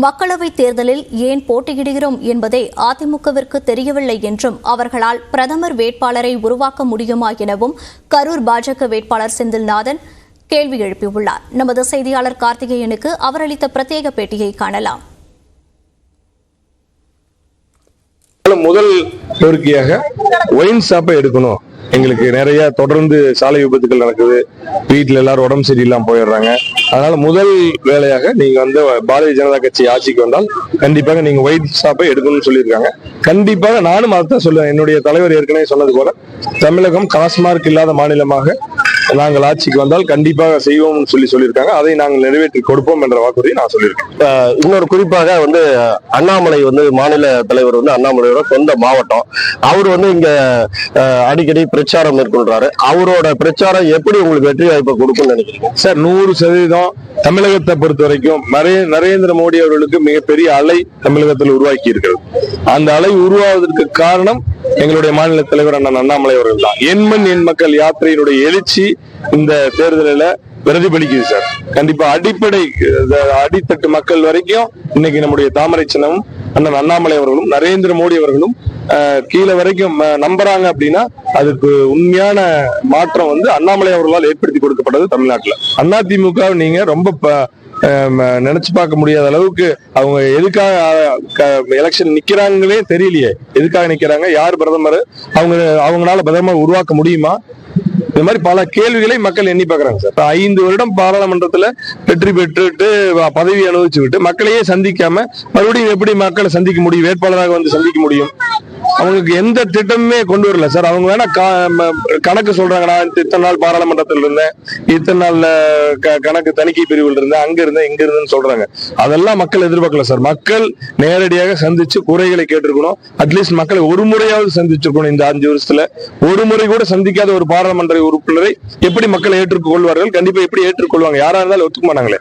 மக்களவைத் தேர்தலில் ஏன் போட்டியிடுகிறோம் என்பதே அதிமுகவிற்கு தெரியவில்லை என்றும் அவர்களால் பிரதமர் வேட்பாளரை உருவாக்க முடியுமா எனவும் கரூர் பாஜக வேட்பாளர் செந்தில்நாதன் கேள்வி எழுப்பியுள்ளார். நமது செய்தியாளர் கார்த்திகேயனுக்கு அவர் அளித்த பிரத்யேக பேட்டியை காணலாம். முதல் கோரிக்கையாக ஒயின் ஷாப்பை எடுக்கணும். எங்களுக்கு நிறைய தொடர்ந்து சாலை விபத்துகள் நடக்குது. வீட்டில் எல்லாரும் உடம்பு சரியில்லாம போயிடுறாங்க. அதனால முதல் வேலையாக நீங்க வந்து பாரதிய ஜனதா கட்சி ஆட்சிக்கு வந்தால் கண்டிப்பாக நீங்க ஒயின் ஷாப்பை எடுக்கணும்னு சொல்லியிருக்காங்க. கண்டிப்பாக நானும் அதைத்தான் சொல்லுவேன். என்னுடைய தலைவர் ஏற்கனவே சொன்னது போல தமிழகம் டாஸ்மார்க் இல்லாத மாநிலமாக நாங்கள் ஆட்சிக்கு வந்தால் கண்டிப்பாக செய்வோம்னு சொல்லி சொல்லியிருக்காங்க. அதை நாங்கள் நிறைவேற்றி கொடுப்போம் என்ற வாக்குறுதியை நான் சொல்லியிருக்கேன். இன்னொரு குறிப்பாக வந்து அண்ணாமலை வந்து மாநில தலைவர் வந்து அண்ணாமலையோட சொந்த மாவட்டம். அவர் வந்து இங்க அடிக்கடி பிரச்சாரம் மேற்கொள்றாரு. அவரோட பிரச்சாரம் எப்படி உங்களுக்கு வெற்றி வாய்ப்பை கொடுக்கும்னு நினைக்கிறீங்க? சார் நூறு சதவீதம் தமிழகத்தை பொறுத்த வரைக்கும் நரே- நரேந்திர மோடி அவர்களுக்கு மிகப்பெரிய அலை தமிழகத்தில் உருவாக்கி இருக்கிறது. அந்த அலை உருவாவதற்கு காரணம் எங்களுடைய மாநில தலைவர் அண்ணன் அண்ணாமலை அவர்கள் தான். எண்மண் எண் மக்கள் யாத்திரையினுடைய எழுச்சி இந்த தேர்தலில் பிரதிபலிக்குது சார். கண்டிப்பா அடிப்படை அடித்தட்டு மக்கள் வரைக்கும் இன்னைக்கு நம்முடைய தாமரை சின்னமும் அண்ணன் அண்ணாமலை அவர்களும் நரேந்திர மோடி அவர்களும் அஹ், கீழே வரைக்கும் நம்புறாங்க அப்படின்னா அதுக்கு உண்மையான மாற்றம் வந்து அண்ணாமலை அவர்களால் ஏற்படுத்தி கொடுக்கப்பட்டது தமிழ்நாட்டுல. அதிமுக நீங்க ரொம்ப நினைச்சு பார்க்க முடியாத அளவுக்கு அவங்க எதுக்காக எலெக்ஷன் நிக்கிறாங்களே தெரியலையே. எதுக்காக நிக்கிறாங்க? யார் பிரதமர்? அவங்க அவங்களால பிரதமர் உருவாக்க முடியுமா? இந்த மாதிரி பல கேள்விகளை மக்கள் எண்ணி பாக்குறாங்க சார். ஐந்து வருடம் பாராளுமன்றத்துல வெற்றி பெற்றுட்டு பதவி அனுபவிச்சு விட்டு மக்களையே சந்திக்காம மறுபடியும் எப்படி மக்களை சந்திக்க முடியும்? வேட்பாளராக வந்து சந்திக்க முடியும்? அவங்களுக்கு எந்த திட்டமுமே கொண்டு வரல. சார் அவங்க வேணா கணக்கு சொல்றாங்க நான் இத்தனை நாள் பாராளுமன்றத்தில் இருந்தேன் இத்தனை நாள்ல க- கணக்கு தணிக்கை பிரிவில் இருந்தேன் அங்க இருந்தேன் இங்க இருந்தேன்னு சொல்றாங்க. அதெல்லாம் மக்கள் எதிர்பார்க்கல சார். மக்கள் நேரடியாக சந்திச்சு குறைகளை கேட்டிருக்கணும். அட்லீஸ்ட் மக்களை ஒரு முறையாவது சந்திச்சிருக்கணும் இந்த அஞ்சு வருஷத்துல. ஒரு முறை கூட சந்திக்காத ஒரு பாராளுமன்ற உறுப்பினரை எப்படி மக்கள் ஏற்றுக்கொள்வார்கள்? கண்டிப்பா எப்படி ஏற்றுக்கொள்வாங்க? யாரா இருந்தாலும் ஒத்துக்க மாட்டாங்களே.